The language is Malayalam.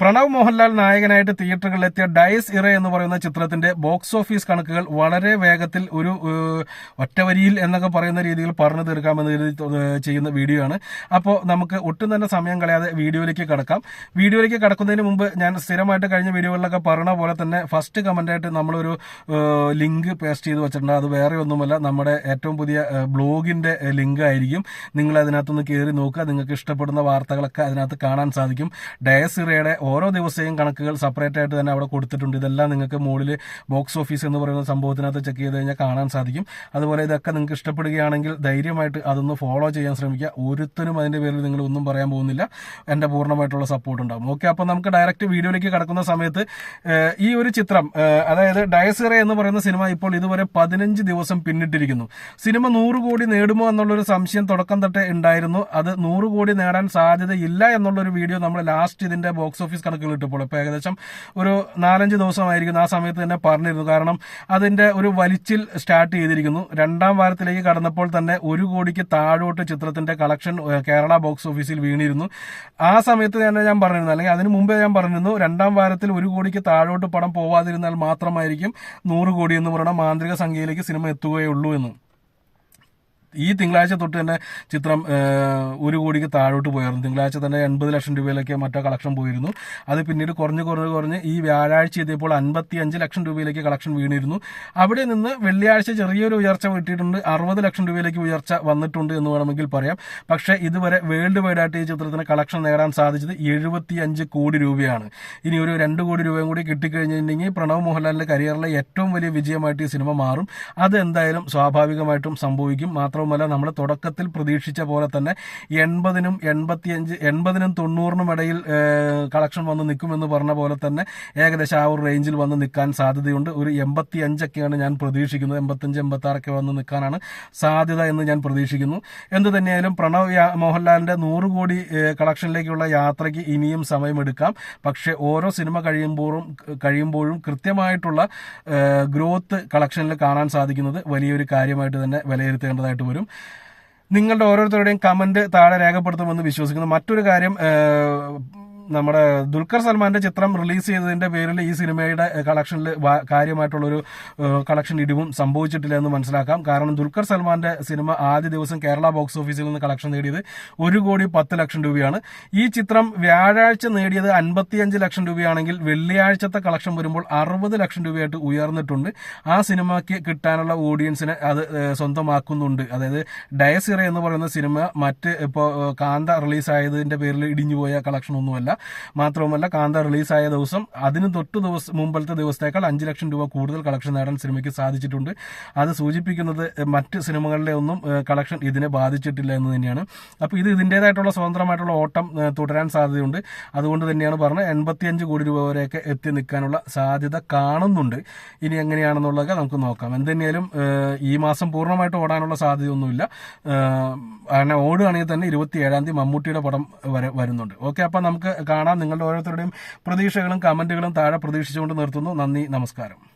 പ്രണവ് മോഹൻലാൽ നായകനായിട്ട് തിയേറ്ററുകളിലെത്തിയ ഡയസ് ഇറ എന്ന് പറയുന്ന ചിത്രത്തിന്റെ ബോക്സ് ഓഫീസ് കണക്കുകൾ വളരെ വേഗത്തിൽ ഒരു ഒറ്റവരിയിൽ എന്നൊക്കെ പറയുന്ന രീതിയിൽ പറഞ്ഞു തീർക്കാമെന്ന് ചെയ്യുന്ന വീഡിയോ ആണ്. അപ്പോൾ നമുക്ക് ഒട്ടും തന്നെ സമയം കളയാതെ വീഡിയോയിലേക്ക് കടക്കാം. വീഡിയോയിലേക്ക് കടക്കുന്നതിന് മുമ്പ് ഞാൻ സ്ഥിരമായിട്ട് കഴിഞ്ഞ വീഡിയോകളിലൊക്കെ പറഞ്ഞ പോലെ തന്നെ ഫസ്റ്റ് കമന്റായിട്ട് നമ്മളൊരു ലിങ്ക് പേസ്റ്റ് ചെയ്ത് വെച്ചിട്ടുണ്ട്. അത് വേറെ ഒന്നുമല്ല നമ്മുടെ ഏറ്റവും പുതിയ ബ്ലോഗിന്റെ ലിങ്ക് ആയിരിക്കും. നിങ്ങൾ അതിനകത്തൊന്ന് കയറി നോക്കുക. നിങ്ങൾക്ക് ഇഷ്ടപ്പെടുന്ന വാർത്തകളൊക്കെ അതിനകത്ത് കാണാൻ സാധിക്കും. ഡയസിറയുടെ ഓരോ ദിവസവും കണക്കുകൾ സെപ്പറേറ്റ് ആയിട്ട് തന്നെ അവിടെ കൊടുത്തിട്ടുണ്ട്. ഇതെല്ലാം നിങ്ങൾക്ക് മുകളിൽ ബോക്സ് ഓഫീസ് എന്ന് പറയുന്ന സംഭവത്തിനകത്ത് ചെക്ക് ചെയ്ത് കഴിഞ്ഞാൽ കാണാൻ സാധിക്കും. അതുപോലെ ഇതൊക്കെ നിങ്ങൾക്ക് ഇഷ്ടപ്പെടുകയാണെങ്കിൽ ധൈര്യമായിട്ട് അതൊന്ന് ഫോളോ ചെയ്യാൻ ശ്രമിക്കുക. ഒരുത്തനും അതിന്റെ പേരിൽ നിങ്ങൾ ഒന്നും പറയാൻ പോകുന്നില്ല. എന്റെ പൂർണമായിട്ടുള്ള സപ്പോർട്ട് ഉണ്ടാകും ഓക്കെ അപ്പോൾ നമുക്ക് ഡയറക്റ്റ് വീഡിയോയിലേക്ക് കടക്കുന്ന സമയത്ത് ഈ ഒരു ചിത്രം അതായത് ഡയസിറ എന്ന് പറയുന്ന സിനിമ ഇപ്പോൾ ഇതുവരെ പതിനഞ്ച് ദിവസം പിന്നിട്ടിരിക്കുന്നു. സിനിമ നൂറ് കോടി നേടുമോ എന്നുള്ളൊരു സംശയം തുടക്കം തൊട്ടേ ഉണ്ടായിരുന്നു. അത് നൂറ് കോടി നേടാൻ സാധ്യതയില്ല എന്നുള്ളൊരു വീഡിയോ നമ്മൾ ലാസ്റ്റ് ഇതിന്റെ ബോക്സ് ഓഫീസ് കണക്കുകൾ ഇട്ടപ്പോൾ ഇപ്പോൾ ഏകദേശം ഒരു നാലഞ്ച് ദിവസമായിരിക്കുന്നു ആ സമയത്ത് തന്നെ പറഞ്ഞിരുന്നു. കാരണം അതിന്റെ ഒരു വലിച്ചിൽ സ്റ്റാർട്ട് ചെയ്തിരിക്കുന്നു. രണ്ടാം വാരത്തിലേക്ക് കടന്നപ്പോൾ തന്നെ ഒരു കോടിക്ക് താഴോട്ട് ചിത്രത്തിന്റെ കളക്ഷൻ കേരള ബോക്സ് ഓഫീസിൽ വീണിരുന്നു. ആ സമയത്ത് തന്നെ ഞാൻ പറഞ്ഞിരുന്നു. അല്ലെങ്കിൽ അതിന് മുമ്പേ ഞാൻ പറഞ്ഞിരുന്നു രണ്ടാം വാരത്തിൽ ഒരു കോടിക്ക് താഴോട്ട് പടം പോവാതിരുന്നാൽ മാത്രമായിരിക്കും നൂറ് കോടി എന്ന് പറയുന്ന മാന്ത്രിക സംഖ്യയിലേക്ക് സിനിമ എത്തുകയുള്ളൂ എന്ന്. ഈ തിങ്കളാഴ്ച തൊട്ട് തന്നെ ചിത്രം ഒരു കോടിക്ക് താഴോട്ട് പോയായിരുന്നു. തിങ്കളാഴ്ച തന്നെ എൺപത് ലക്ഷം രൂപയിലേക്ക് മറ്റോ കളക്ഷൻ പോയിരുന്നു. അത് പിന്നീട് കുറഞ്ഞ് കുറഞ്ഞ് കുറഞ്ഞ് ഈ വ്യാഴാഴ്ച എത്തിയപ്പോൾ അൻപത്തി അഞ്ച് ലക്ഷം രൂപയിലേക്ക് കളക്ഷൻ വീണിരുന്നു. അവിടെ നിന്ന് വെള്ളിയാഴ്ച ചെറിയൊരു ഉയർച്ച കിട്ടിയിട്ടുണ്ട്. അറുപത് ലക്ഷം രൂപയിലേക്ക് ഉയർച്ച വന്നിട്ടുണ്ട് എന്ന് വേണമെങ്കിൽ പറയാം. പക്ഷേ ഇതുവരെ വേൾഡ് വൈഡ് ആയിട്ട് ഈ ചിത്രത്തിന് കളക്ഷൻ നേടാൻ സാധിച്ചത് എഴുപത്തി അഞ്ച് കോടി രൂപയാണ്. ഇനി ഒരു രണ്ട് കോടി രൂപയും കൂടി കിട്ടിക്കഴിഞ്ഞിട്ടുണ്ടെങ്കിൽ പ്രണവ് മോഹൻലാലിന്റെ കരിയറിലെ ഏറ്റവും വലിയ വിജയമായിട്ട് ഈ സിനിമ മാറും. അത് എന്തായാലും സ്വാഭാവികമായിട്ടും സംഭവിക്കും. മാത്രവുമല്ല നമ്മൾ തുടക്കത്തിൽ പ്രതീക്ഷിച്ച പോലെ തന്നെ എൺപതിനും എൺപത്തിയഞ്ച് എൺപതിനും തൊണ്ണൂറിനും ഇടയിൽ കളക്ഷൻ വന്ന് നിൽക്കുമെന്ന് പറഞ്ഞ പോലെ തന്നെ ഏകദേശം ആ ഒരു റേഞ്ചിൽ വന്ന് നിൽക്കാൻ സാധ്യതയുണ്ട്. ഒരു എൺപത്തി അഞ്ചൊക്കെയാണ് ഞാൻ പ്രതീക്ഷിക്കുന്നത്. എൺപത്തഞ്ച് എൺപത്തി ആറൊക്കെ വന്ന് നിൽക്കാനാണ് സാധ്യത എന്ന് ഞാൻ പ്രതീക്ഷിക്കുന്നു. എന്ത് തന്നെയായാലും പ്രണവ് മോഹൻലാലിന്റെ നൂറ് കോടി കളക്ഷനിലേക്കുള്ള യാത്രയ്ക്ക് ഇനിയും സമയമെടുക്കാം. പക്ഷെ ഓരോ സിനിമ കഴിയുമ്പോഴും കഴിയുമ്പോഴും കൃത്യമായിട്ടുള്ള ഗ്രോത്ത് കളക്ഷനിൽ കാണാൻ സാധിക്കുന്നത് വലിയൊരു കാര്യമായിട്ട് തന്നെ വിലയിരുത്തേണ്ടതായിട്ട് വരും. നിങ്ങളുടെ ഓരോരുത്തരുടെയും കമന്റ് താഴെ രേഖപ്പെടുത്തുമെന്ന് വിശ്വസിക്കുന്നു. മറ്റൊരു കാര്യം നമ്മുടെ ദുൽഖർ സൽമാന്റെ ചിത്രം റിലീസ് ചെയ്തതിന്റെ പേരിൽ ഈ സിനിമയുടെ കളക്ഷനിൽ കാര്യമായിട്ടുള്ളൊരു കളക്ഷൻ ഇടിവും സംഭവിച്ചിട്ടില്ല എന്ന് മനസ്സിലാക്കാം. കാരണം ദുൽഖർ സൽമാന്റെ സിനിമ ആദ്യ ദിവസം കേരള ബോക്സ് ഓഫീസിൽ നിന്ന് കളക്ഷൻ നേടിയത് ഒരു കോടി പത്ത് ലക്ഷം രൂപയാണ്. ഈ ചിത്രം വ്യാഴാഴ്ച നേടിയത് അൻപത്തിയഞ്ച് ലക്ഷം രൂപയാണെങ്കിൽ വെള്ളിയാഴ്ചത്തെ കളക്ഷൻ വരുമ്പോൾ അറുപത് ലക്ഷം രൂപയായിട്ട് ഉയർന്നിട്ടുണ്ട്. ആ സിനിമയ്ക്ക് കിട്ടാനുള്ള ഓഡിയൻസിനെ അത് സ്വന്തമാക്കുന്നുണ്ട്. അതായത് ഡയസിറ എന്ന് പറയുന്ന സിനിമ മറ്റ് ഇപ്പോൾ കാന്ത റിലീസായതിന്റെ പേരിൽ ഇടിഞ്ഞുപോയ കളക്ഷൻ ഒന്നുമല്ല. മാത്രവുമല്ല കാന്ത റിലീസായ ദിവസം അതിന് തൊട്ട് ദിവസം മുമ്പത്തെ ദിവസത്തേക്കാൾ അഞ്ച് ലക്ഷം രൂപ കൂടുതൽ കളക്ഷൻ നേടാൻ സിനിമയ്ക്ക് സാധിച്ചിട്ടുണ്ട്. അത് സൂചിപ്പിക്കുന്നത് മറ്റ് സിനിമകളിലെ ഒന്നും കളക്ഷൻ ഇതിനെ ബാധിച്ചിട്ടില്ല എന്ന് തന്നെയാണ്. അപ്പോൾ ഇത് ഇതിന്റെതായിട്ടുള്ള സ്വതന്ത്രമായിട്ടുള്ള ഓട്ടം തുടരാൻ സാധ്യതയുണ്ട്. അതുകൊണ്ട് തന്നെയാണ് പറഞ്ഞത് എൺപത്തിയഞ്ച് കോടി രൂപ വരെയൊക്കെ എത്തി നിൽക്കാനുള്ള സാധ്യത കാണുന്നുണ്ട്. ഇനി എങ്ങനെയാണെന്നുള്ളതൊക്കെ നമുക്ക് നോക്കാം. എന്തുതന്നെയാലും ഈ മാസം പൂർണമായിട്ട് ഓടാനുള്ള സാധ്യതയൊന്നുമില്ല. അങ്ങനെ ഓടുകയാണെങ്കിൽ തന്നെ ഇരുപത്തി ഏഴാം തീയതി മമ്മൂട്ടിയുടെ പടം വരെ വരുന്നുണ്ട്. ഓക്കെ അപ്പം നമുക്ക് കാണാം. നിങ്ങളുടെ ഓരോരുത്തരുടെയും പ്രതീക്ഷകളും കമന്റുകളും താഴെ പ്രതീക്ഷിച്ചുകൊണ്ട് നിർത്തുന്നു. നന്ദി നമസ്കാരം.